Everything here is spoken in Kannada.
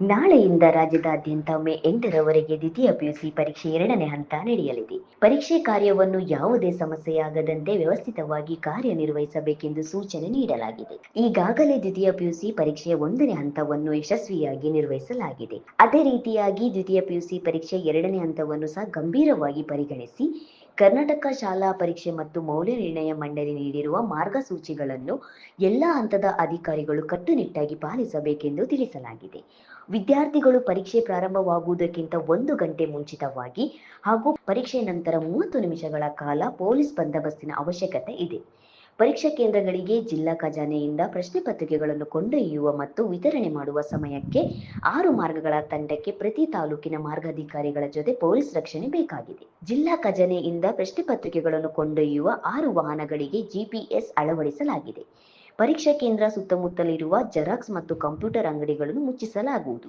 ನಾಳೆಯಿಂದ ರಾಜ್ಯದಾದ್ಯಂತ ಮೇ ಎಂಟರವರೆಗೆ ದ್ವಿತೀಯ ಪಿಯುಸಿ ಪರೀಕ್ಷೆ ಎರಡನೇ ಹಂತ ನಡೆಯಲಿದೆ. ಪರೀಕ್ಷೆ ಕಾರ್ಯವನ್ನು ಯಾವುದೇ ಸಮಸ್ಯೆಯಾಗದಂತೆ ವ್ಯವಸ್ಥಿತವಾಗಿ ಕಾರ್ಯನಿರ್ವಹಿಸಬೇಕೆಂದು ಸೂಚನೆ ನೀಡಲಾಗಿದೆ. ಈಗಾಗಲೇ ದ್ವಿತೀಯ ಪಿಯುಸಿ ಪರೀಕ್ಷೆಯ ಒಂದನೇ ಹಂತವನ್ನು ಯಶಸ್ವಿಯಾಗಿ ನಿರ್ವಹಿಸಲಾಗಿದೆ. ಅದೇ ರೀತಿಯಾಗಿ ದ್ವಿತೀಯ ಪಿಯುಸಿ ಪರೀಕ್ಷೆ ಎರಡನೇ ಹಂತವನ್ನು ಸಹ ಗಂಭೀರವಾಗಿ ಪರಿಗಣಿಸಿ ಕರ್ನಾಟಕ ಶಾಲಾ ಪರೀಕ್ಷೆ ಮತ್ತು ಮೌಲ್ಯ ನಿರ್ಣಯ ಮಂಡಳಿ ನೀಡಿರುವ ಮಾರ್ಗಸೂಚಿಗಳನ್ನು ಎಲ್ಲ ಹಂತದ ಅಧಿಕಾರಿಗಳು ಕಟ್ಟುನಿಟ್ಟಾಗಿ ಪಾಲಿಸಬೇಕೆಂದು ತಿಳಿಸಲಾಗಿದೆ. ವಿದ್ಯಾರ್ಥಿಗಳು ಪರೀಕ್ಷೆ ಪ್ರಾರಂಭವಾಗುವುದಕ್ಕಿಂತ ಒಂದು ಗಂಟೆ ಮುಂಚಿತವಾಗಿ ಹಾಗೂ ಪರೀಕ್ಷೆ ನಂತರ ಮೂವತ್ತು ನಿಮಿಷಗಳ ಕಾಲ ಪೊಲೀಸ್ ಬಂದೋಬಸ್ತಿನ ಅವಶ್ಯಕತೆ ಇದೆ. ಪರೀಕ್ಷಾ ಕೇಂದ್ರಗಳಿಗೆ ಜಿಲ್ಲಾ ಖಜಾನೆಯಿಂದ ಪ್ರಶ್ನೆ ಪತ್ರಿಕೆಗಳನ್ನು ಕೊಂಡೊಯ್ಯುವ ಮತ್ತು ವಿತರಣೆ ಮಾಡುವ ಸಮಯಕ್ಕೆ ಆರು ಮಾರ್ಗಗಳ ತಂಡಕ್ಕೆ ಪ್ರತಿ ತಾಲೂಕಿನ ಮಾರ್ಗಾಧಿಕಾರಿಗಳ ಜೊತೆ ಪೊಲೀಸ್ ರಕ್ಷಣೆ ಬೇಕಾಗಿದೆ. ಜಿಲ್ಲಾ ಖಜಾನೆಯಿಂದ ಪ್ರಶ್ನೆ ಪತ್ರಿಕೆಗಳನ್ನು ಕೊಂಡೊಯ್ಯುವ ಆರು ವಾಹನಗಳಿಗೆ ಜಿಪಿಎಸ್ ಅಳವಡಿಸಲಾಗಿದೆ. ಪರೀಕ್ಷಾ ಕೇಂದ್ರ ಸುತ್ತಮುತ್ತಲಿರುವ ಜೆರಾಕ್ಸ್ ಮತ್ತು ಕಂಪ್ಯೂಟರ್ ಅಂಗಡಿಗಳನ್ನು ಮುಚ್ಚಿಸಲಾಗುವುದು.